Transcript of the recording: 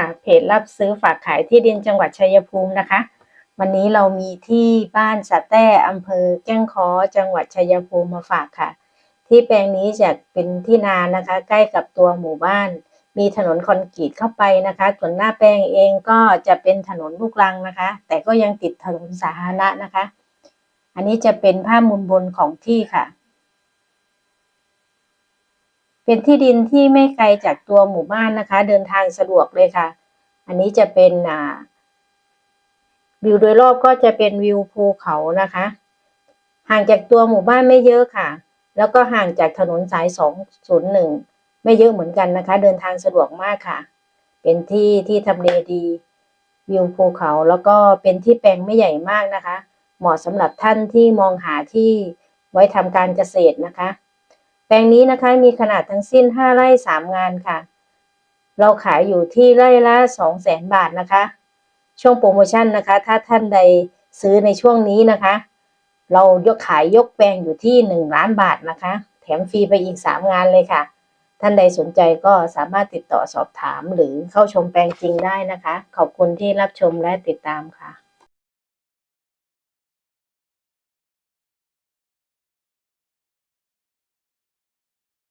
ค่ะเพจรับซื้อฝากขายที่ดินจังหวัดชัยภูมินะคะ วันนี้เรามีที่บ้านสะแต้อำเภอแก้งค้อจังหวัดชัยภูมิมาฝากค่ะ ที่แปลงนี้จะเป็นที่นานะคะ ใกล้กับตัวหมู่บ้าน มีถนนคอนกรีตเข้าไปนะคะส่วนหน้าแปลงเองก็จะเป็นถนนลูกรังนะคะ แต่ก็ยังติดถนนสาธารณะนะคะ อันนี้จะเป็นภาพมุมบนของที่ค่ะ เป็นที่ดินที่ไม่ไกลจากตัวหมู่บ้านนะคะ เดินทางสะดวกเลยค่ะ อันนี้จะเป็นอ่าวิวโดยรอบก็จะเป็นวิวภูเขานะคะ ห่างจากตัวหมู่บ้านไม่เยอะค่ะ แล้วก็ห่างจากถนนสายสองศูนย์หนึ่งไม่เยอะเหมือนกันนะคะ เดินทางสะดวกมากค่ะ เป็นที่ที่ทำเลดี วิวภูเขาแล้วก็เป็นที่แปลงไม่ใหญ่มากนะคะ เหมาะสำหรับท่านที่มองหาที่ไว้ทำการเกษตรนะคะ แปลงนี้นะคะมีขนาดทั้งสิ้น 5 ไร่ 3 งานค่ะ เราขายอยู่ที่ไร่ละ2 0 0แสนบาทนะคะ ช่วงโปรโมชั่นนะคะ ถ้าท่านใดซื้อในช่วงนี้นะคะ เรายกขายยกแปลงอยู่ที่ 1 ล้านบาทนะคะ แถมฟรีไปอีก 3 งานเลยค่ะ ท่านใดสนใจก็สามารถติดต่อสอบถามหรือเข้าชมแปลงจริงได้นะคะ ขอบคุณที่รับชมและติดตามค่ะ